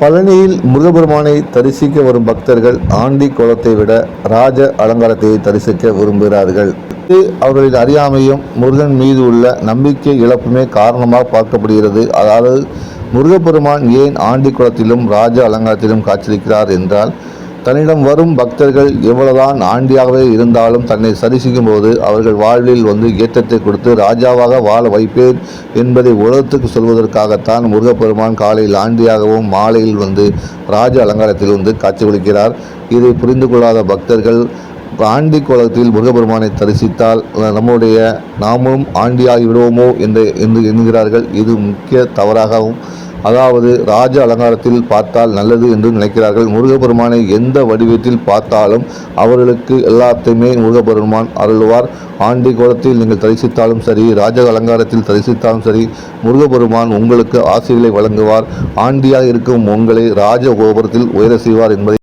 பழனியில் முருகபெருமானை தரிசிக்க வரும் பக்தர்கள் ஆண்டி கோலத்தை விட ராஜ அலங்காரத்தை தரிசிக்க விரும்புகிறார்கள். இது அவர்களின் அறியாமையும் முருகன் மீது உள்ள நம்பிக்கை இழப்புமே காரணமாக பார்க்கப்படுகிறது. அதாவது முருகப்பெருமான் ஏன் ஆண்டி குளத்திலும் ராஜ அலங்காரத்திலும் காட்சியளிக்கிறார் என்றால் தன்னிடம் வரும் பக்தர்கள் எவ்வளவுதான் ஆண்டியாகவே இருந்தாலும் தன்னை சரிசிக்கும் போது அவர்கள் வாழ்வில் வந்து ஏற்றத்தை கொடுத்து ராஜாவாக வாழ வைப்பேன் என்பதை உலகத்துக்கு சொல்வதற்காகத்தான் முருகப்பெருமான் காலையில் ஆண்டியாகவும் மாலையில் வந்து ராஜ அலங்காரத்தில் வந்து காட்சி கொடுக்கிறார். இதை புரிந்து கொள்ளாத பக்தர்கள் ஆண்டி கோலத்தில் முருகபெருமானை தரிசித்தால் நம்முடைய நாமும் ஆண்டியாகிவிடுவோமோ என்று என்று என்கிறார்கள் இது முக்கிய தவறாகவும் அதாவது ராஜ அலங்காரத்தில் பார்த்தால் நல்லது என்று நினைக்கிறார்கள். முருகப்பெருமானை எந்த வடிவத்தில் பார்த்தாலும் அவர்களுக்கு எல்லாத்தையுமே முருகப்பெருமான் அருள்வார். ஆண்டி கோலத்தில் நீங்கள் தரிசித்தாலும் சரி ராஜ அலங்காரத்தில் தரிசித்தாலும் சரி முருகப்பெருமான் உங்களுக்கு ஆசைகளை வழங்குவார். ஆண்டியாக இருக்கும் உங்களை ராஜ கோபுரத்தில் உயர செய்வார் என்பதை